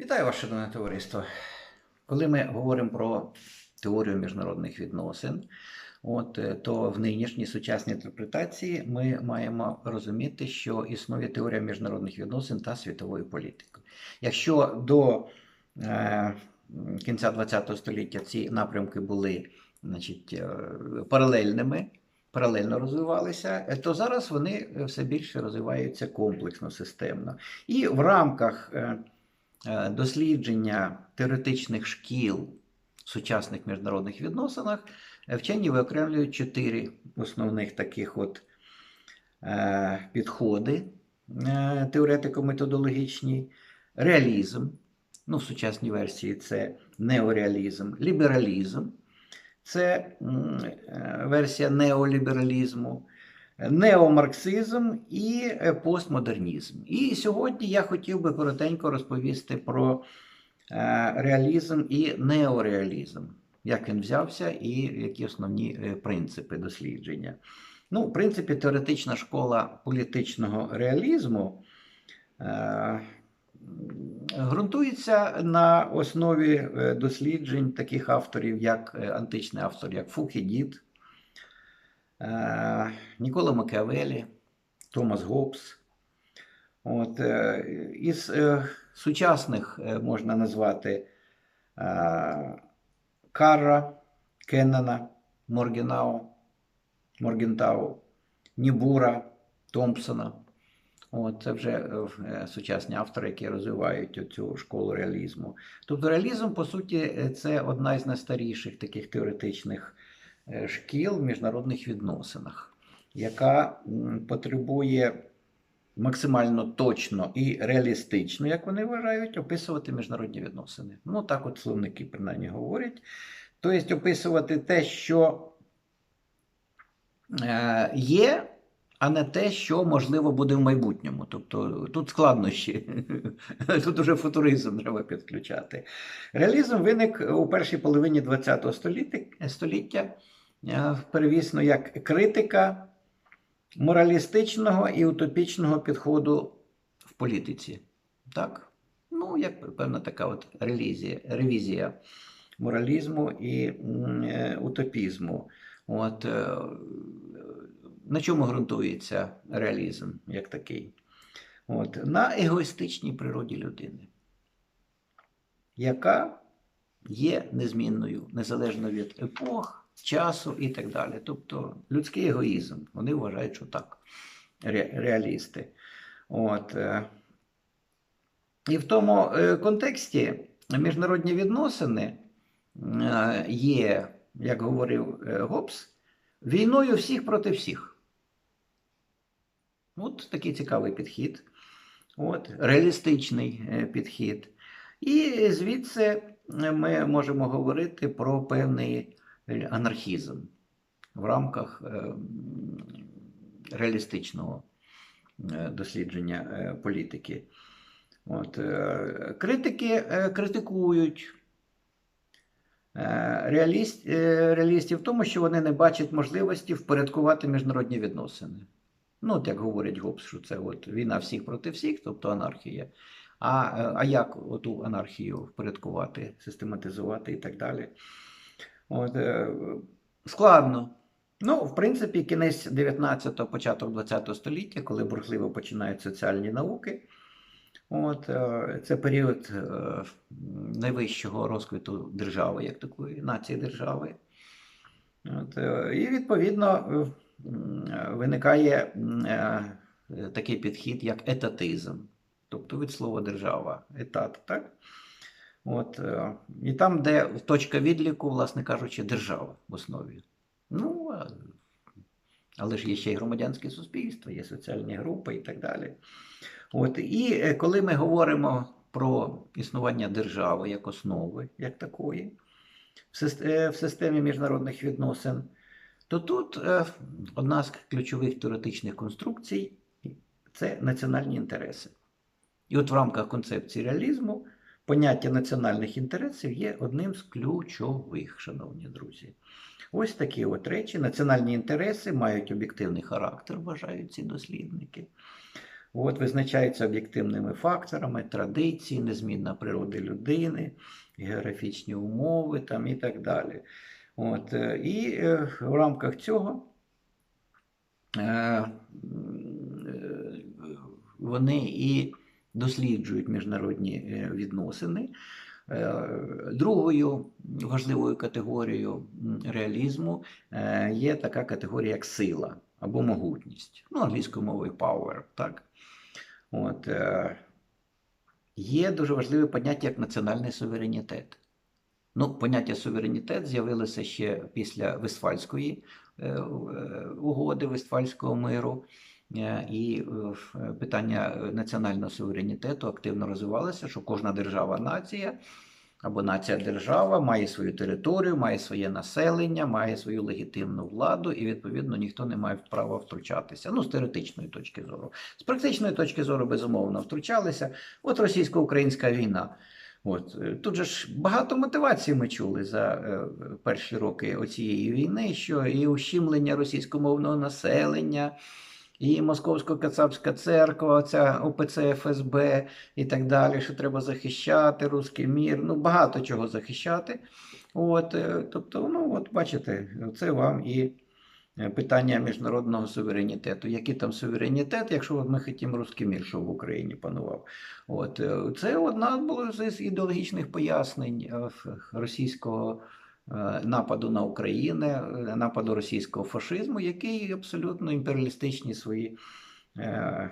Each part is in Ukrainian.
Вітаю вас, шановне товариство. Коли ми говоримо про теорію міжнародних відносин, от, е, то в нинішній сучасній інтерпретації ми маємо розуміти, що існує теорія міжнародних відносин та світової політики. Якщо до е, кінця ХХ століття ці напрямки були значить, е, паралельними, паралельно розвивалися, е, то зараз вони все більше розвиваються комплексно, системно. І в рамках дослідження теоретичних шкіл в сучасних міжнародних відносинах е, вчені виокремлюють чотири основних таких от е, підходи е, теоретико-методологічні: реалізм, ну, в сучасній версії це неореалізм, лібералізм, це е, версія неолібералізму, неомарксизм і е, постмодернізм. І сьогодні я хотів би коротенько розповісти про е, реалізм і неореалізм, як він взявся і які основні е, принципи дослідження. Ну, в принципі, теоретична школа політичного реалізму е, ґрунтується на основі досліджень таких авторів, як античний автор, як Фукідід, е, Нікола Макіавелі, Томас Гоббс. От, е, із е, сучасних можна назвати Карра, Кеннана, Моргенау, Моргентау, Нібура, Томпсона. От, це вже сучасні автори, які розвивають цю школу реалізму. Тобто реалізм, по суті, це одна із найстаріших таких теоретичних шкіл в міжнародних відносинах, яка потребує максимально точно і реалістично, як вони вважають, описувати міжнародні відносини. Ну, так от словники принаймні говорять. Тобто описувати те, що е, є, а не те, що можливо буде в майбутньому. Тобто тут складнощі, тут уже футуризм треба підключати. Реалізм виник у першій половині ХХ століття, е, перевісно як критика моралістичного і утопічного підходу в політиці. Так? Ну, як певна така от релізія, ревізія моралізму і е, утопізму. От, е, на чому ґрунтується реалізм як такий? От, на егоїстичній природі людини, яка є незмінною, незалежно від епох, часу і так далі. Тобто людський егоїзм. Вони вважають, що так, ре- реалісти. От, е, і в тому е, контексті міжнародні відносини е, є, як говорив Гоббс, війною всіх проти всіх. От такий цікавий підхід, от, реалістичний підхід. І звідси ми можемо говорити про певний анархізм в рамках е, реалістичного е, дослідження е, політики. От, е, критики е, критикують е, реаліст, е, реалістів в тому, що вони не бачать можливості впорядкувати міжнародні відносини. Ну, от як говорять Гоббс, що це от війна всіх проти всіх, тобто анархія. А, е, а як оту анархію впорядкувати, систематизувати і так далі? От, е, складно. Ну, в принципі, кінець 19-го, початок 20-го століття, коли бурхливо починають соціальні науки. От, е, це період е, найвищого розквіту держави, як такої нації держави. От, і відповідно виникає такий підхід, як етатизм, тобто від слова держава, етат, так? От, е, і там, де точка відліку, власне кажучи, держава в основі. Ну, але ж є ще й громадянське суспільство, є соціальні групи і так далі. От, і е, коли ми говоримо про існування держави як основи, як такої, в е, системі міжнародних відносин, то тут одна з ключових теоретичних конструкцій це національні інтереси. І от в рамках концепції реалізму поняття національних інтересів є одним з ключових, шановні друзі. Ось такі от речі. Національні інтереси мають об'єктивний характер, вважають ці дослідники. от, визначаються об'єктивними факторами, традиції, незмінна природа людини, географічні умови там, і так далі. От, е, і е, в рамках цього е, вони і досліджують міжнародні е, відносини. Е, Другою важливою категорією реалізму е, є така категорія, як сила або могутність. Ну, англійською мовою power. Так? От, є дуже важливе поняття як національний суверенітет. Ну, поняття суверенітет з'явилося ще після Вестфальської угоди, Вестфальського миру. Е, І е, е, питання національного суверенітету активно розвивалося, що кожна держава-нація або нація-держава має свою територію, має своє населення, має свою легітимну владу, і відповідно ніхто не має права втручатися. Ну, з теоретичної точки зору. З практичної точки зору, безумовно, втручалися. От російсько-українська війна. От тут же ж багато мотивацій ми чули за перші роки оцієї війни, що і ущемлення російськомовного населення, і Московсько-Кацапська церква, ця ОПЦ ФСБ і так далі, що треба захищати руський мір. Ну, багато чого захищати. От, е, тобто, ну, от бачите, це вам і е, питання міжнародного суверенітету. Який там суверенітет, якщо ми хотімо руський мір, щоб в Україні панував? От, е, це одна була з ідеологічних пояснень російського нападу на Україну, е, нападу російського фашизму, який абсолютно імперіалістичні свої е,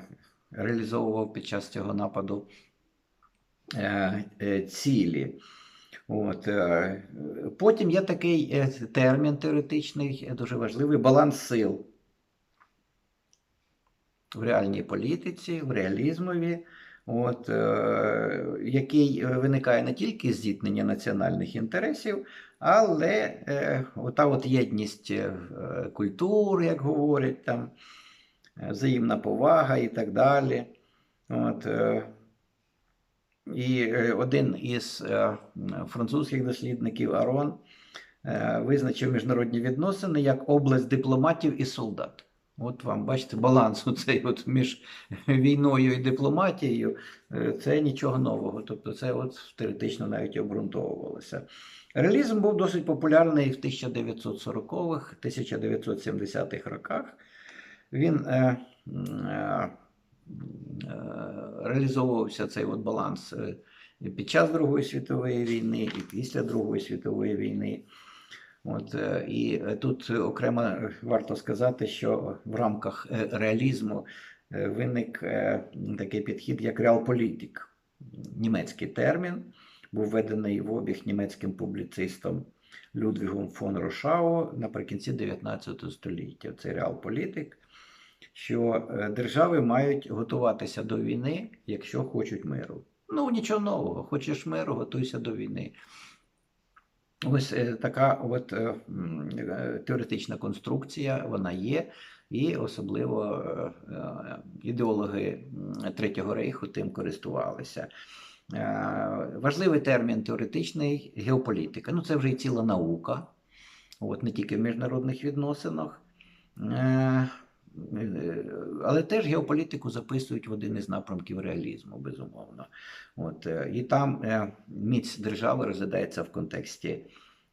реалізовував під час цього нападу е, е, цілі. От, е, потім є такий е, термін теоретичний, е, дуже важливий баланс сил в реальній політиці, в реалізмові, от, е, який виникає не тільки зіткнення національних інтересів, але е, ота от єдність е, культур, як говорять, там, е, взаємна повага і так далі. От, е, і е, один із е, французьких дослідників Арон е, визначив міжнародні відносини як область дипломатів і солдат. От вам бачите, баланс оцей от між війною і дипломатією е, це нічого нового. Тобто це от теоретично навіть обґрунтовувалося. Реалізм був досить популярний в 1940-х, 1970-х роках. Він е, е, е, реалізовувався цей от баланс е, під час Другої світової війни, і після Другої світової війни. От, е, і е, тут окремо е, варто сказати, що в рамках реалізму виник такий підхід, як реалполітик. Німецький термін був введений в обіг німецьким публіцистом Людвігом фон Рошау наприкінці 19 століття. Це реалполітик, що держави мають готуватися до війни, якщо хочуть миру. Ну, нічого нового. Хочеш миру, готуйся до війни. Ось е, така от е, е, теоретична конструкція, вона є, і особливо ідеологи Третього рейху тим користувалися. Важливий термін теоретичний геополітика. Ну, це вже і ціла наука, от, не тільки в міжнародних відносинах. Е, Але теж геополітику записують в один із напрямків реалізму, безумовно. От, е, і там е, міць держави розглядається в контексті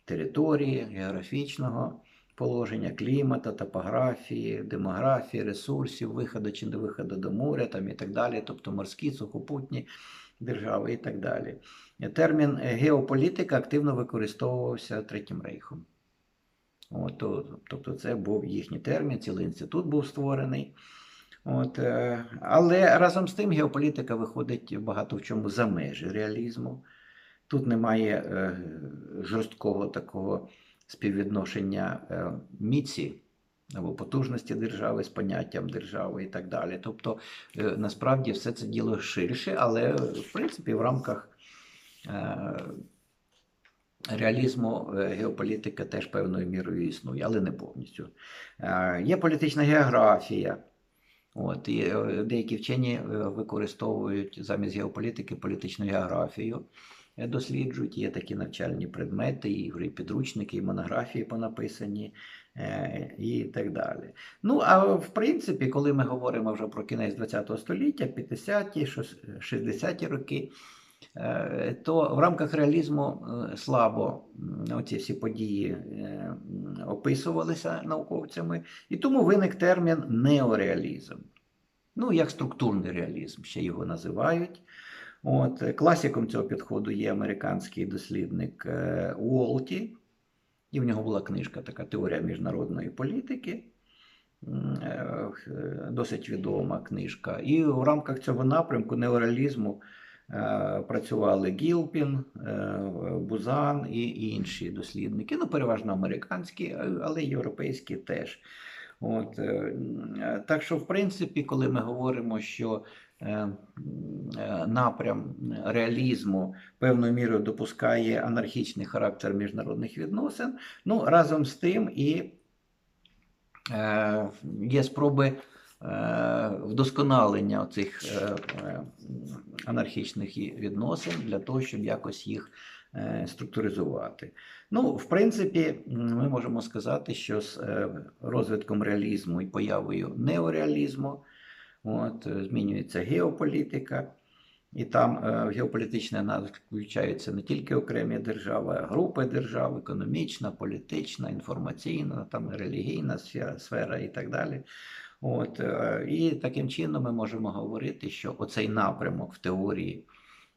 території, географічного положення, клімата, топографії, демографії, ресурсів, виходу чи не виходу до моря там, і так далі, тобто морські, сухопутні держави і так далі. Термін геополітика активно використовувався Третім Рейхом. От, то- тобто це був їхній термін, цілий інститут був створений. От, е, але разом з тим геополітика виходить багато в чому за межі реалізму. Тут немає е, жорсткого такого співвідношення е, міці або потужності держави з поняттям держави і так далі. Тобто, насправді все це діло ширше, але в принципі в рамках реалізму е, геополітика теж певною мірою існує, але не повністю. Е, Є політична географія. От, і е, деякі вчені використовують замість геополітики політичну географію досліджують. Є такі навчальні предмети, і підручники, і монографії понаписані, і так далі. Ну, а в принципі, коли ми говоримо вже про кінець ХХ століття, 50-ті, 60-ті роки, то в рамках реалізму е, слабо оці всі події е, описувалися науковцями, і тому виник термін неореалізм. Ну, як структурний реалізм, ще його називають. От, е, класиком цього підходу є американський дослідник е, Уолті, і в нього була книжка така Теорія міжнародної політики. Е, е, Досить відома книжка. І в рамках цього напрямку неореалізму е, працювали Гілпін, е, Бузан і інші дослідники. Ну, переважно американські, але й європейські теж. От, е, е, так що, в принципі, коли ми говоримо, що е, е, напрям реалізму певною мірою допускає анархічний характер міжнародних відносин, ну разом з тим і е, є спроби е, вдосконалення цих е, е, анархічних відносин для того, щоб якось їх е, структуризувати. Ну, в принципі, ми можемо сказати, що з е, розвитком реалізму і появою неореалізму от, е, змінюється геополітика. І там е, в геополітичний аналіз включаються не тільки окремі держави, а групи держав, економічна, політична, інформаційна, там релігійна сфера, сфера і так далі. От, е, і таким чином ми можемо говорити, що оцей напрямок в теорії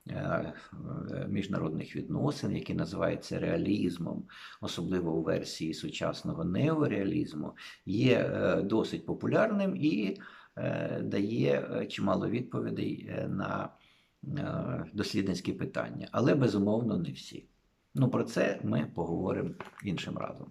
е, е, міжнародних відносин, який називається реалізмом, особливо у версії сучасного неореалізму, є досить популярним і дає чимало відповідей на дослідницькі питання, але безумовно не всі. Ну про це ми поговоримо іншим разом.